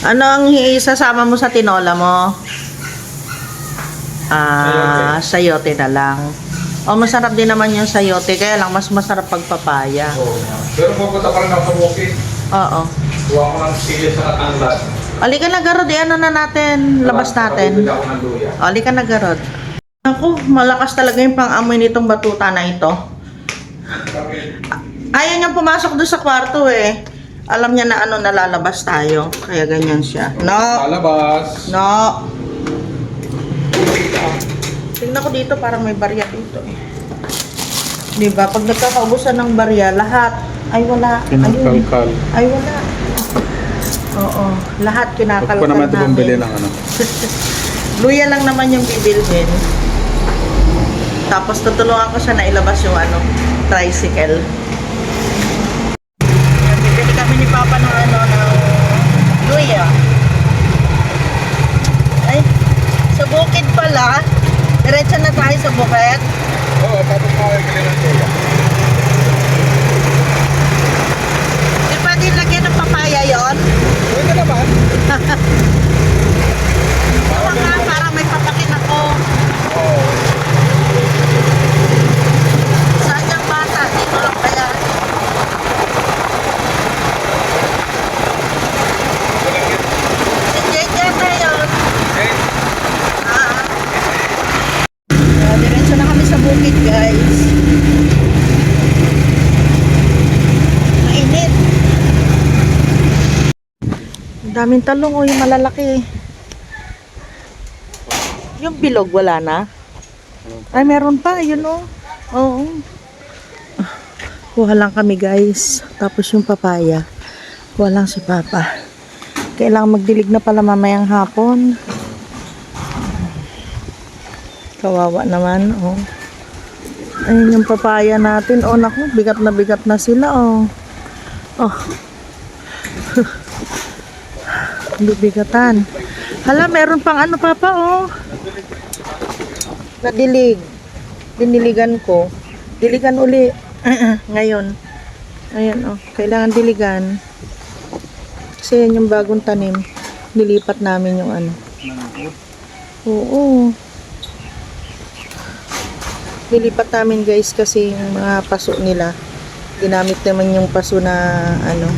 Ano ang isasama mo sa tinola mo? Ah, sayote na lang. O masarap din naman yung sayote, kaya lang mas masarap pag papaya. Oo. Pero pupunta pa rin ako bukid. Oo. Kuha ko ng sili sa katanglad. Alika na garod, eh, ano na natin, labas natin. Nakabibili ako ng luya. Alika na garod. Ako, malakas talaga yung pang-amoy nitong batuta na ito. Ayaw niyang pumasok doon sa kwarto eh. Alam niya na ano nalalabas tayo. Kaya ganyan siya. No! Palabas. No! Tingnan ko dito parang may barya dito eh. Di ba? Pag nagkakaubusan ng barya, lahat ay wala. Ayun. Kinakalkal. Ay wala. Oo. Lahat Huwag kinakalkal pa naman ito bumili ng ano. Luya lang naman yung bibilhin. Tapos tutulungan ko siya na ilabas yung ano, tricycle. Yan, Bibili kami ni Papa ng ano, ng luya. Ay, sa bukid pala. Diretso bukid. Oo, tapos makakabili ng luya. Di ba din lagyan ng papaya yon? Pwede naman. Oo nga, parang may papakin ako. Oo. Saan yung bata? Dito lang kaya. Si JJ na yun. Okay. Ah. Uh, diretso na kami sa bukid, guys. Mainit. Daming talong, oh, yung malalaki. Yung bilog, wala na? Ay, meron pa, yun, oh. Oo. Kuha lang kami, guys. Tapos yung papaya. Kuha lang si Papa. Kailangan magdilig na pala mamayang hapon. Kawawa naman, oh. Ayun yung papaya natin. Oh, naku, bigat na bigat na sila, oh. Oh. Bibigatan. Hala, meron pang ano, Papa, oh. Nadilig. Diniligan ko. Diligan uli. Ngayon. Ayan, oh. Kailangan diligan. Kasi yan yung bagong tanim. Nilipat namin yung ano. Oo. Nilipat namin guys kasi yung mga paso nila. Ginamit naman yung paso na ano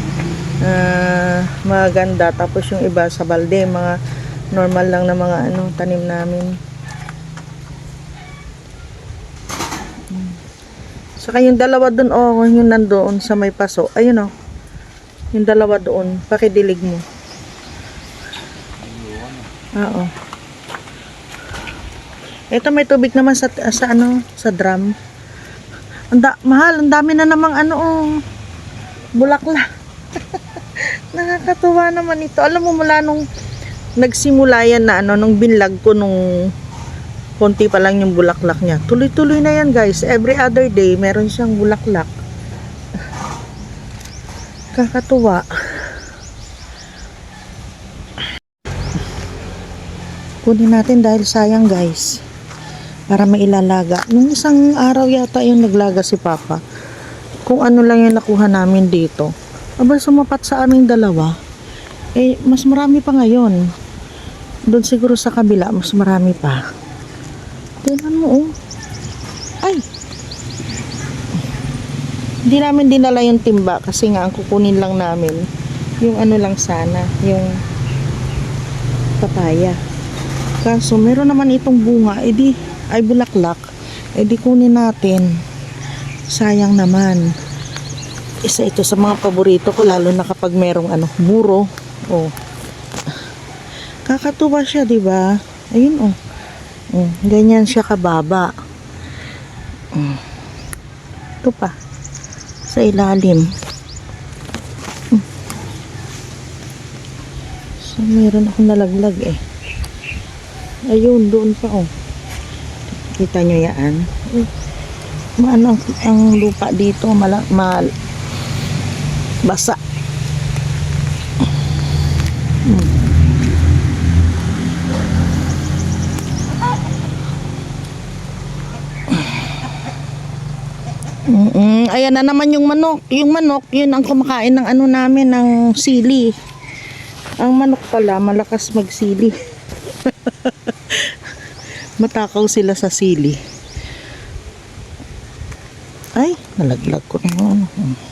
ah, maganda. Tapos yung iba sa balde, mga normal lang na mga ano tanim namin. Saka yung dalawa doon, oh, yung nandoon sa may paso. Ayun, oh. Yung dalawa doon, pakidilig mo. Oo. Ito may tubig naman sa, sa ano, sa drum. Anda, mahal, ang dami na namang ano, oh. Bulaklak. Nakakatuwa naman ito. Alam mo mula nung nagsimula yan na ano, nung binlag ko nung konti pa lang yung bulaklak niya. Tuloy-tuloy na yan guys. Every other day, meron siyang bulaklak. Kakatuwa. Kunin natin dahil sayang guys. Para mailalaga. Nung isang araw yata yung naglaga si Papa. Kung ano lang yung nakuha namin dito. Aba, sumapat sa aming dalawa. Eh, mas marami pa ngayon. Doon siguro sa kabila, mas marami pa. Tingnan mo, oh. Ay! Hindi namin dinala yung timba kasi nga ang kukunin lang namin yung ano lang sana, yung papaya. Kaso meron naman itong bunga, edi ay bulaklak. Edi kunin natin. Sayang naman. Isa ito sa mga paborito ko lalo na kapag merong ano, buro. Oh. Kakatuwa siya, 'di ba? Ayun oh. Oh, ganyan siya kababa. Mm. Ito pa. Sa ilalim. Mm. So, meron akong nalaglag eh. Ayun, doon pa oh. Kita nyo yan? Uy, Maano ang, ang lupa dito, mala, mal, basa. Mm, ayan na naman yung manok. Yung manok, yun ang kumakain ng ano namin, ng sili. Ang manok pala, malakas magsili. Matakaw sila sa sili. Ay, nalaglag ko na ano.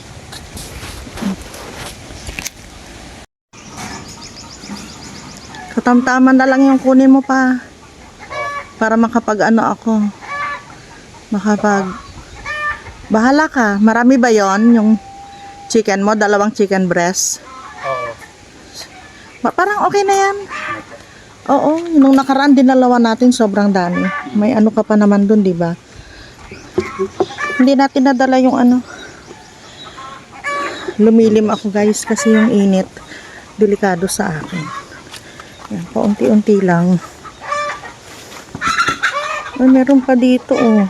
Katamtaman na lang yung kunin mo pa. Para makapag ano ako. Makapag... Bahala ka. Marami ba yon yung chicken mo? Dalawang chicken breast? Oo. Parang okay na yan. Oo, nung nakaraan dinalawa natin sobrang dami. May ano ka pa naman dun, di ba? Hindi natin nadala yung ano. Lumilim ako guys kasi yung init delikado sa akin. Yan, paunti-unti lang. Ay, meron pa dito oh.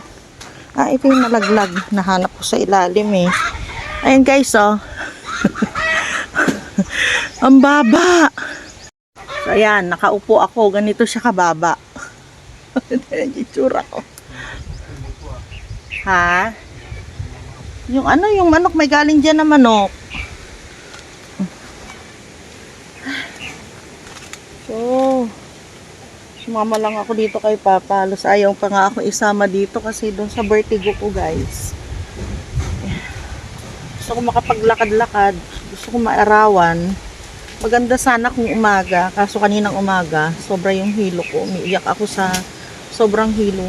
Ah, ito yung nalaglag. Nahanap ko sa ilalim eh. Ayun guys oh. Ang baba. So, ayan, nakaupo ako. Ganito siya kababa. Ayan yung ko. Ha? Yung ano, yung manok, may galing dyan na manok. So, sumama lang ako dito kay Papa. Halos ayaw pa nga ako isama dito kasi doon sa vertigo ko, guys. Gusto ko makapaglakad-lakad. Gusto ko maarawan. Maganda sana kung umaga, kaso kaninang umaga, sobra yung hilo ko. Umiiyak ako sa sobrang hilo.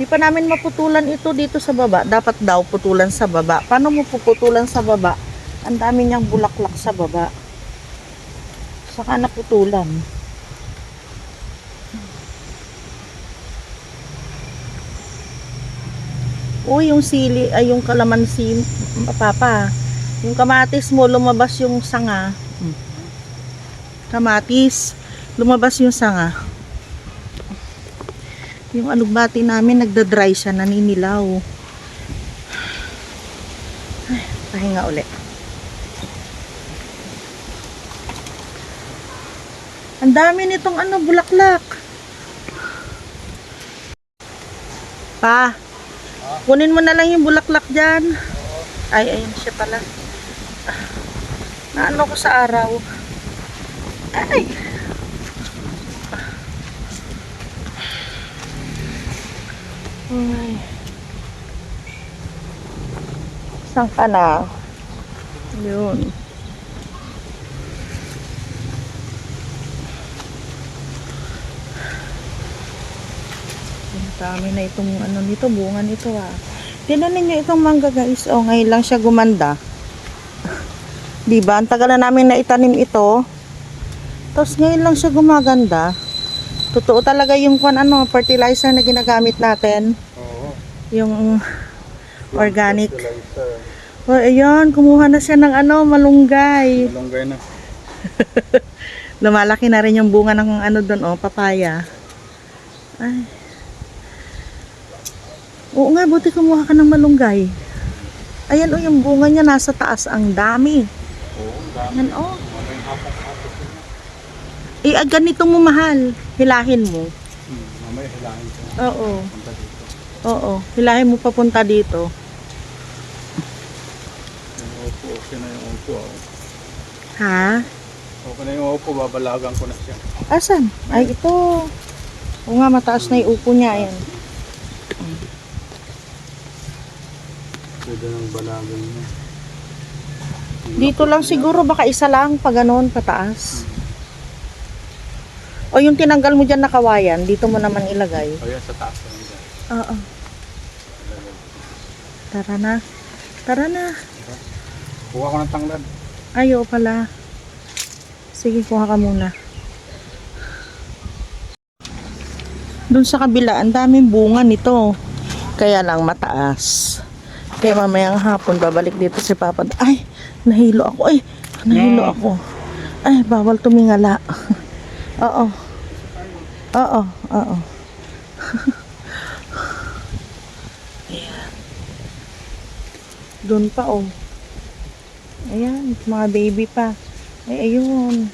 Hindi pa namin maputulan ito dito sa baba. Dapat daw putulan sa baba. Paano mo puputulan sa baba? Ang dami niyang bulaklak sa baba. Saka naputulan. Uy, yung sili, ay yung kalamansi, papa. Yung kamatis mo, lumabas yung sanga. Hmm. Kamatis, lumabas yung sanga. Yung alugbati namin, nagda-dry siya, naninilaw. Ay, pahinga uli. Ang dami nitong ano, bulaklak. Pa, kunin mo na lang yung bulaklak dyan. Ay, ayun siya pala. Ah, Naano ko sa araw. Ay! Ay. Saan ka na? Yun. Dami na itong ano nito, bunga nito ah. Tinanin nyo itong mangga guys. Oh, ngayon lang siya gumanda. diba? Ang tagal na namin na itanim ito. Tapos ngayon lang siya gumaganda. Totoo talaga yung kwan ano, fertilizer na ginagamit natin. Oo. Yung organic. Fertilizer. Oh, ayun, kumuha na siya ng ano, malunggay. Malunggay na. Lumalaki na rin yung bunga ng ano doon, oh, papaya. Ay. Oo nga, buti kumuha ka ng malunggay. Ayan, oh, yung bunga niya nasa taas. Ang dami. Oo, ang dami. Yan, oh. Eh, ah, ganito mo mahal. Hilahin mo. Hmm, mamaya hilahin ko. Oo. Punta dito. Oo. Hilahin mo papunta dito. Yung upo, okay na yung upo. ah. Ha? Okay na yung upo, babalagan ko na siya. Asan? Ay, ito. Oo nga, mataas na yung upo niya. Ayan. Pwede ng balagan niya. Dito lang siguro, baka isa lang, pa ganun, pataas. O yung tinanggal mo dyan na kawayan, dito mo naman ilagay. O yan, sa taas na. Oo. Tara na. Tara na. Kuha ko ng tanglad. Ayo pala. Sige, kuha ka muna. Doon sa kabila, ang daming bunga nito. Kaya lang mataas. Kaya mamayang hapon, babalik dito si Papa. Ay, nahilo ako. Ay, nahilo ako. Ay, bawal tumingala. Oo. Oo, oo. Ayan. Doon pa, oh. Ayan, mga baby pa. Ay, ayun.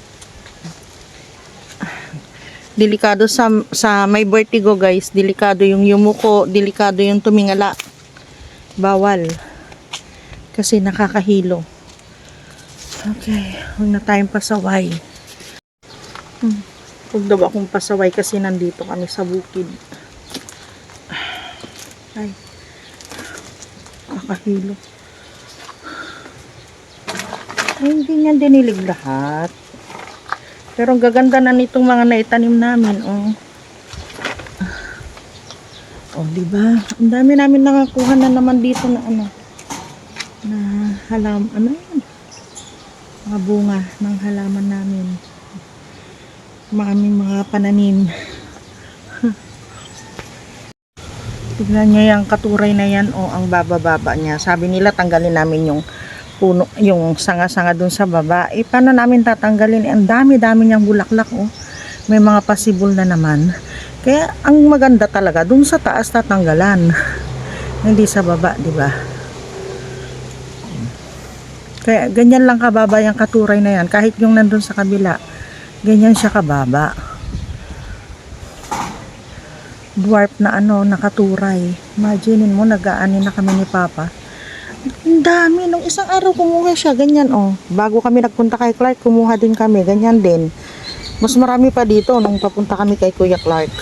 Delikado sa, sa may vertigo guys. Delikado yung yumuko. Delikado yung tumingala. Bawal. Kasi nakakahilo. Okay, huwag na tayong pasaway. Huwag daw akong pasaway kasi nandito kami sa bukid. Ay, kakahilo. Ay, hindi niya dinilig lahat. Pero ang gaganda na nitong mga naitanim namin, oh. Oh, di ba? Ang dami namin nakakuha na naman dito na ano na halam, ano yun? Mga bunga ng halaman namin. Mga aming mga pananim. Tignan niyo yung katuray na yan, o ang baba-baba niya. Sabi nila tanggalin namin yung puno, yung sanga-sanga dun sa baba. Eh, paano namin tatanggalin? Eh, Ang dami-dami niyang bulaklak, oh. May mga pasibol na naman. Kaya, ang maganda talaga, dun sa taas tatanggalan. Hindi sa baba, di ba? Kaya, ganyan lang kababa yung katuray na yan. Kahit yung nandun sa kabila, ganyan siya kababa. Dwarf na ano, nakaturay. Imaginin mo, nag-aani na kami ni Papa. Ang dami. Nung isang araw kumuha siya, ganyan oh. Bago kami nagpunta kay Clark, kumuha din kami. Ganyan din. Mas marami pa dito nung papunta kami kay Kuya Clark.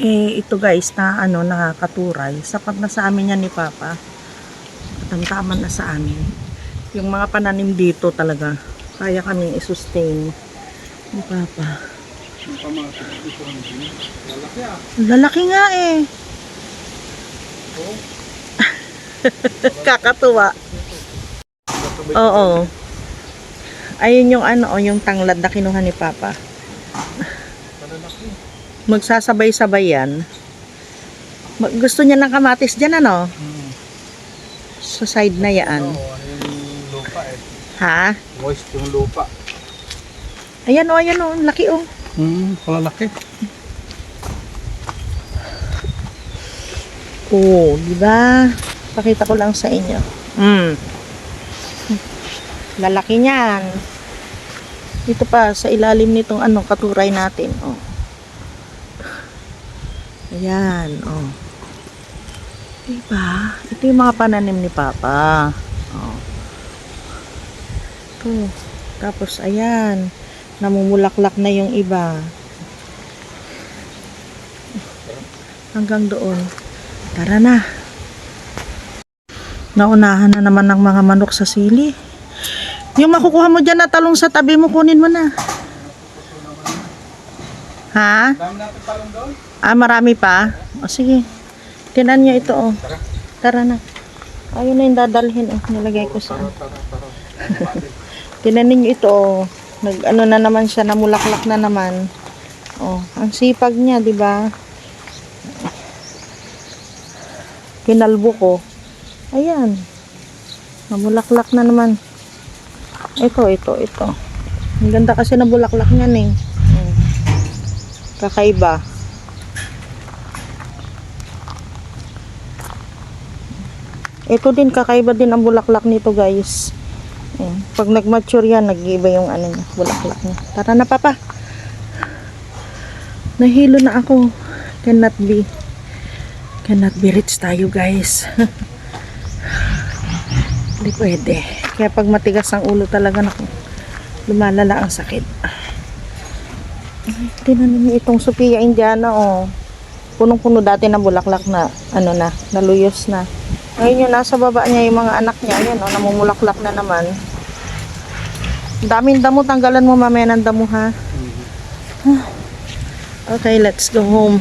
Eh, ito guys, na ano, nakakaturay. Sapat na sa amin yan ni Papa. Tamtaman na sa amin. Yung mga pananim dito talaga, kaya kaming isustain ni Papa. Lalaki nga eh. Kakatuwa. Oo. Ayun yung ano, oh, yung tanglad na kinuha ni Papa. Magsasabay-sabay yan. Mag- Gusto niya ng kamatis dyan, ano? Hmm. Sa side na yan. Eh. Ha? Moist yung lupa. Ayan, oh, ayan, oh. ang Laki, oh. Hmm, malalaki. Oo, di ba? Pakita ko lang sa inyo. Mm. Lalaki niyan. Dito pa, sa ilalim nitong ano, katuray natin. Oh. Ayan, oh. Diba? Ito yung mga pananim ni Papa. Ito. Tapos, ayan. Namumulaklak na yung iba. Hanggang doon. Tara na. Naunahan na naman ng mga manok sa sili. Yung makukuha mo dyan na talong sa tabi mo, kunin mo na. Ha? Ah, marami pa? O sige. Tinan niyo ito, oh. Tara na. Ayun na yung dadalhin, oh. Nilagay ko sa... Tara, tara, tara. Tinan niyo ito, oh. Nag, ano na naman siya, namulaklak na naman. Oh, ang sipag niya, di ba? Kinalbo ko. Ayan. Namulaklak na naman. Ito, ito, ito. Ang ganda kasi na bulaklak niyan eh. Mm. Kakaiba. Ito din, kakaiba din ang bulaklak nito guys. Ayan. Pag nag-mature yan, nag-iiba yung ano niya, bulaklak niya. Tara na papa. Nahilo na ako. Cannot be. Cannot be rich tayo guys. Hindi pwede. Kaya pag matigas ang ulo talaga na lumalala ang sakit. Ay, Tinan niyo itong Sophia Indiana oh. Punong-puno dati ng bulaklak na ano na, naluyos na. Ngayon yung nasa baba niya yung mga anak niya, yan oh, namumulaklak na naman. Daming damo, tanggalan mo mamaya ng damo ha. Okay, let's go home.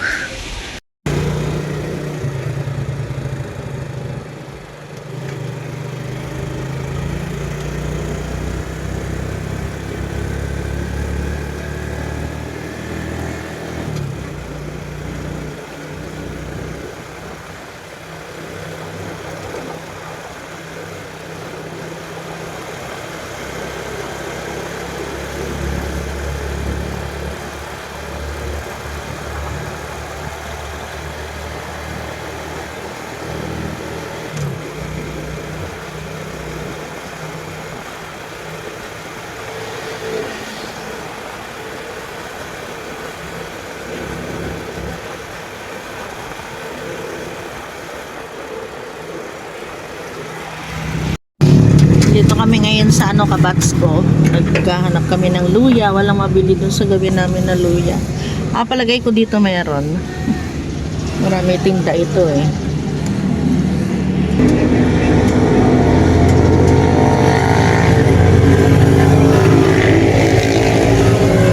Kami ngayon sa ano, Kabatsko. Naghahanap kami ng luya. Walang mabili dun sa gabi namin na luya. Ah, palagay ko dito mayroon. Marami tinda ito eh.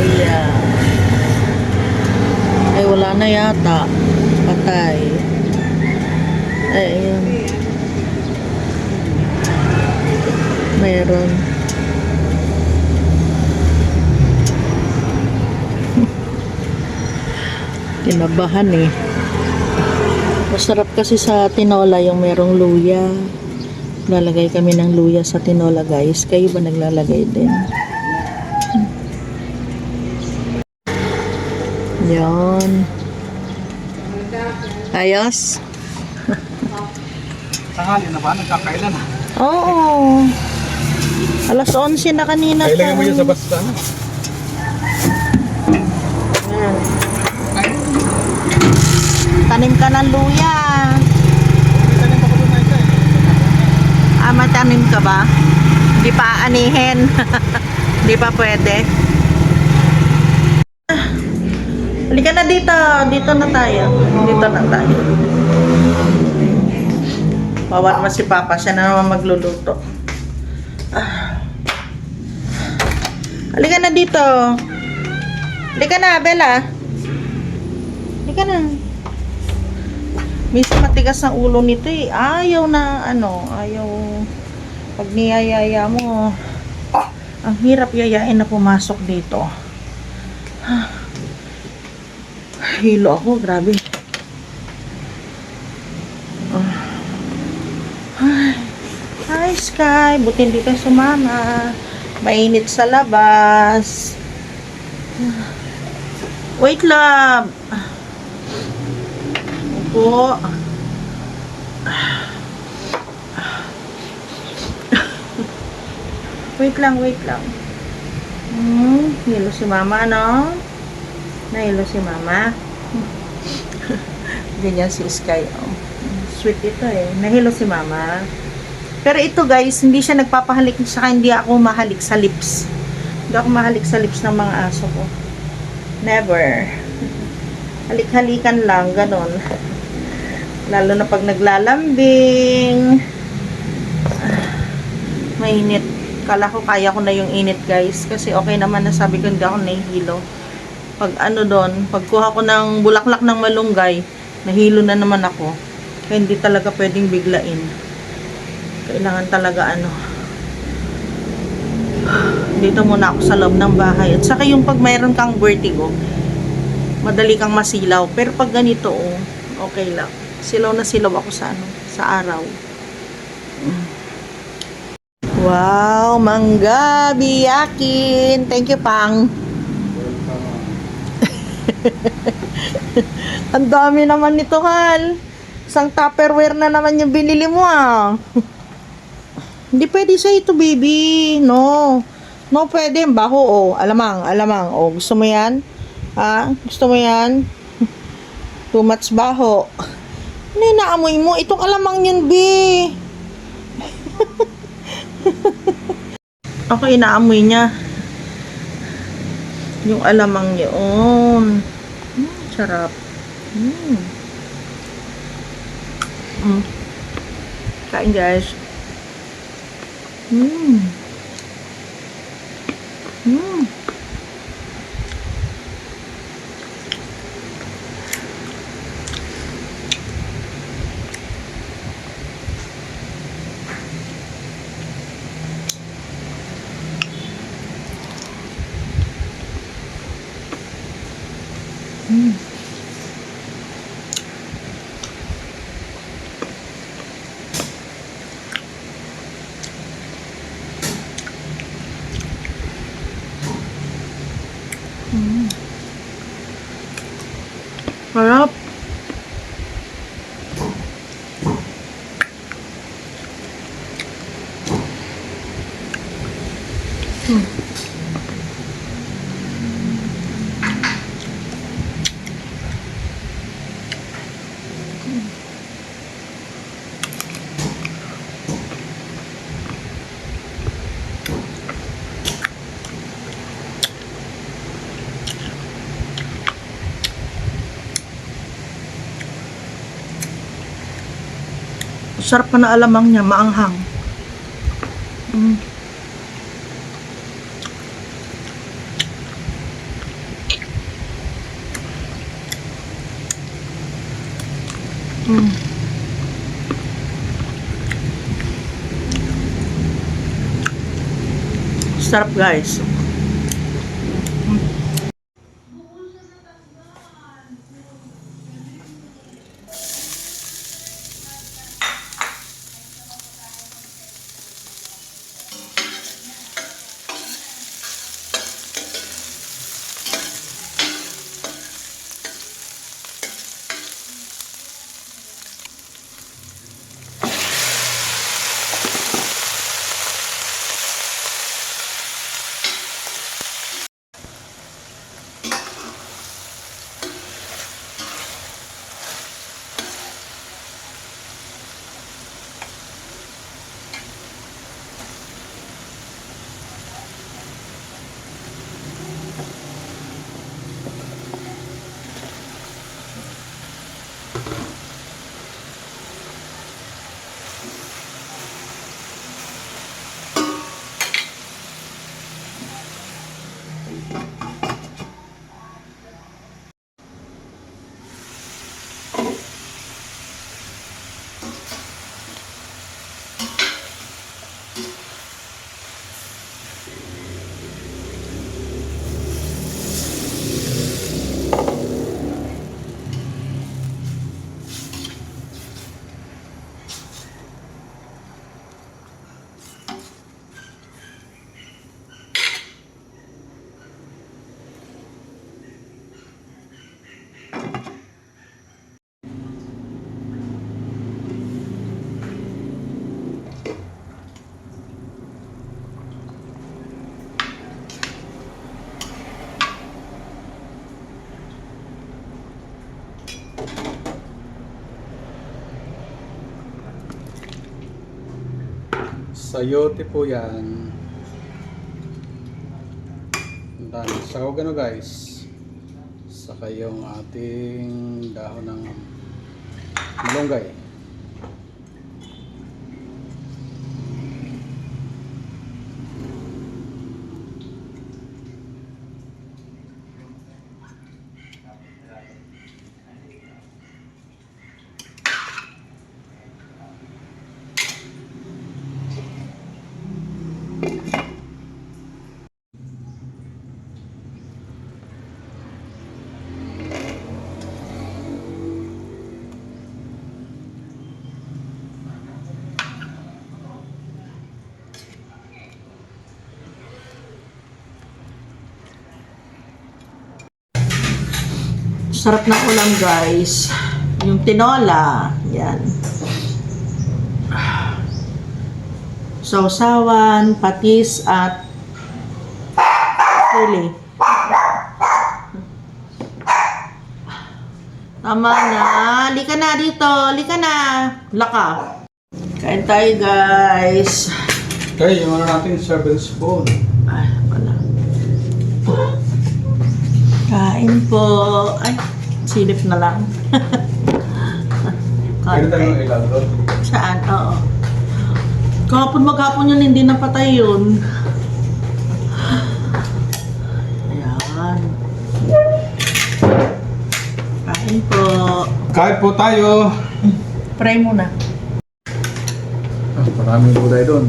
Luya. Ay, wala na yata. Patay. Ay, ayun. Mayroon. Tinabahan eh. Masarap kasi sa tinola yung merong luya. Lalagay kami ng luya sa tinola guys. Kayo ba naglalagay din? Yan. Ayos? Tanghali na ba? Nagkakailan ha? Oo. Alas 11 na kanina. Kailangan mo pa. yun sa basta na. Ayan. Tanim ka ng luya. Ah, matanim ka ba? Hindi pa aanihin. Hindi pa pwede. Halika na dito. Dito na tayo. Dito na tayo. Bawat mo si Papa. Siya na naman magluluto. Halika na dito. Halika na, Bella. Halika na. Minsan matigas ang ulo nito eh. Ayaw na, ano, ayaw. Pag niyayaya mo, ang hirap yayain na pumasok dito. Hilo ako, grabe. Ah. Hi, Sky. Buti hindi ka sumama. Mainit sa labas. Wait, love. Opo. wait lang, wait lang. Hmm, hilo si mama, no? Nahilo si mama. Ganyan si Sky, oh. Sweet ito eh. Nahilo si mama. Pero ito guys, hindi siya nagpapahalik sa akin, hindi ako mahalik sa lips. Hindi ako mahalik sa lips ng mga aso ko. Never. Halik-halikan lang, ganon. Lalo na pag naglalambing. Ah, Mainit. Kala ko kaya ko na yung init guys. Kasi okay naman na sabi ko hindi ako nahihilo. Pag ano doon, pagkuha ko ng bulaklak ng malunggay, nahilo na naman ako. Kaya hindi talaga pwedeng biglain. Kailangan talaga ano. Dito muna ako sa loob ng bahay. At saka yung pag mayroon kang vertigo, madali kang masilaw. Pero pag ganito, oh, okay lang. Silaw na silaw ako sa ano, sa araw. Wow, mangga, biyakin. Thank you, Pang. Ang dami naman nito, Hal. Isang tupperware na naman yung binili mo, ah. Hindi pwede sa ito, baby. No. No, pwede. Baho, oh. Alamang, alamang. Oh, gusto mo yan? Ha? Gusto mo yan? Too much baho. Ano yung naamoy mo? Itong alamang yun, B. Ako inaamoy niya. Yung alamang yun. Mm, sarap. Mm. Mm. Kain guys. Mm. Mm. Sarap pa na alamang niya, maanghang. Mm. Mm. Sarap guys. Sayote po yan. Ang dami. Sahog ano guys. Saka yung ating dahon ng malunggay. Sarap ng ulam guys. Yung tinola. Yan. Sausawan, patis, at sili. Tama na. Lika na dito. Lika na. Laka. Kain tayo guys. Okay, yung ano natin, 7 spoon. Ay, wala. Kain po. Ay, silip na lang. Konti. ilalot. Saan? Oo. Kahapon maghapon yun, hindi napatay yun. Ayan. Kain po. Kahit po tayo. Pray muna. Ah, maraming gulay doon.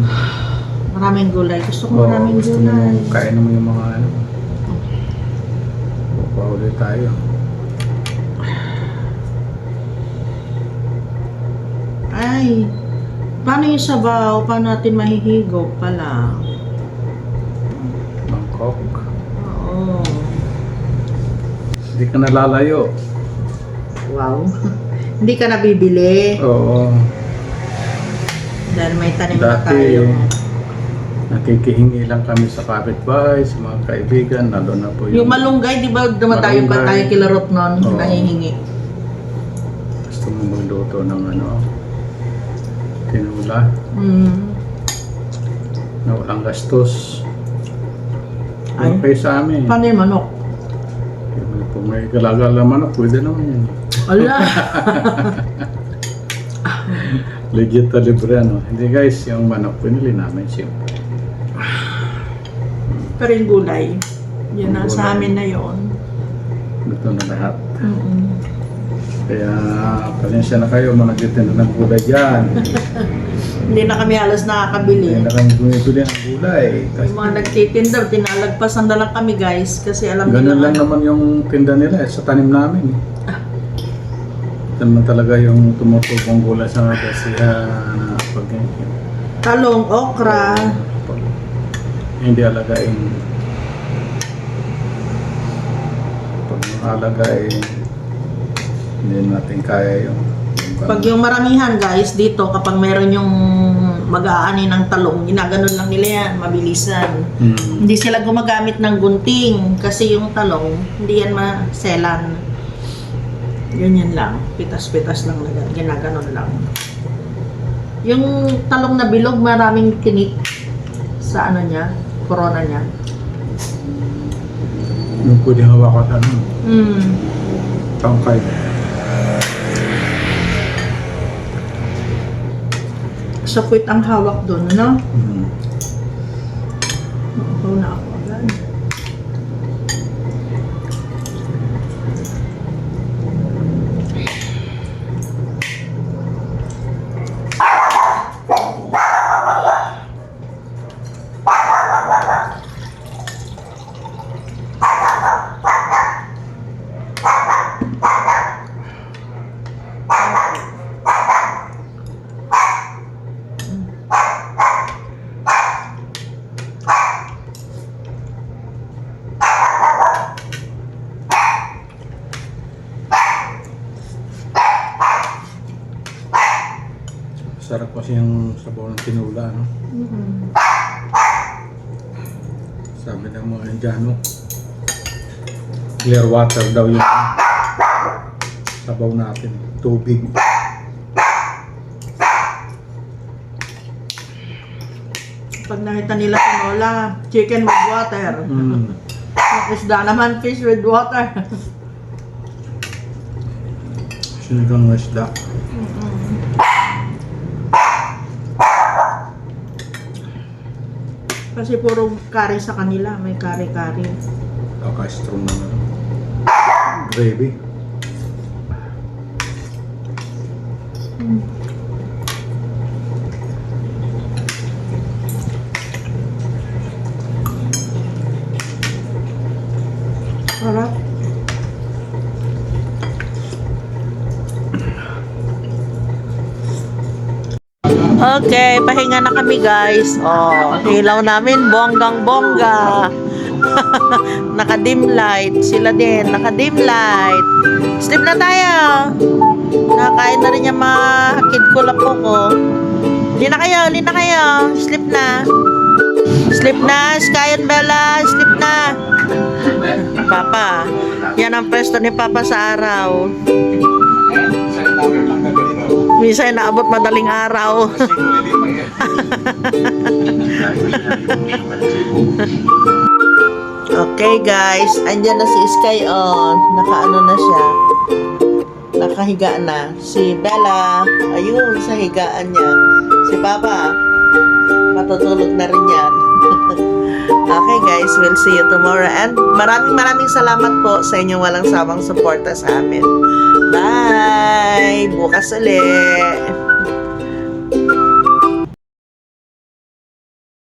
Maraming gulay. Gusto ko maraming gusto gulay. mo, kain mo yung mga ano. Papahuli tayo. Ay, paano yung sabaw? Paano natin mahihigop pala? Bangkok. Oo. Hindi ka nalalayo. Wow. Hindi ka nabibili Oo. dahil may tanim na Dati, tayo. Nakikihingi lang kami sa kapitbahay, sa mga kaibigan, lalo na po Yung malunggay, di ba naman tayo ba Malunggay. tayo kilarot nun? Oo. Nahihingi. Gusto mo magluto ng ano, tinula, Mm. na walang gastos. Ay. Okay sa amin. Paano yung manok? Kung may galagal naman, pwede naman yan. Ala! Legit na libre ano. Hindi guys, yung manok pinili namin siyempre. Pero yung gulay, yun ang sa amin na yun. Ito na lahat. Mm-mm. Kaya pasensya na kayo mga nagtitinda ng gulay dyan. Hindi na kami halos nakakabili. Hindi na kami bumibili ng gulay. Kasi Yung mga nagtitinda, tinalagpasan na lang kami guys. Kasi alam ganun lang naman yung tinda nila eh, sa tanim namin. Eh. Ito naman talaga yung tumutubong gulay sa kasi na pag talong, okra, hindi alagain pag alagain hindi natin kaya yung, Pag yung maramihan guys, dito kapag meron yung mag-aani ng talong, ginaganon lang nila yan, mabilisan. Hmm. Hindi sila gumagamit ng gunting kasi yung talong, hindi yan maselan. Yun yan lang. Pitas-pitas lang gan- ginaganon lang. Yung talong na bilog, maraming tinik sa ano niya, corona niya. yung pwede hawakan ano Mm. tangkay Sakwit ang hawak doon, ano? hmm. Ako na ako agad. sarap kasi sabaw ng tinula no? Mm-mm. sabi ng mga Indiano clear water daw yung sabaw natin tubig Pag nakita nila tinola, chicken with water. Yung Isda naman, fish with water. sinigang na isda Kasi puro curry sa kanila, may curry-curry. kaka-strong na ano. gravy Sarap. Okay, pahinga na kami guys. Oh, ilaw namin bonggang bongga. naka-dim light. Sila din, naka-dim light. Sleep na tayo. Nakain na rin yung mga kid ko lapo ko. Hindi na kayo, hindi na kayo. Sleep na. Sleep na, Sky and Bella. Sleep na. Papa, yan ang pwesto ni Papa sa araw. Minsan naabot madaling araw. okay guys, andyan na si Sky on. Nakaano na siya. Nakahiga na. Si Bella, ayun sa higaan niya. Si Papa, matutulog na rin yan. okay guys, we'll see you tomorrow. And maraming maraming salamat po sa inyong walang sawang suporta sa amin. Bye! Bukas ulit!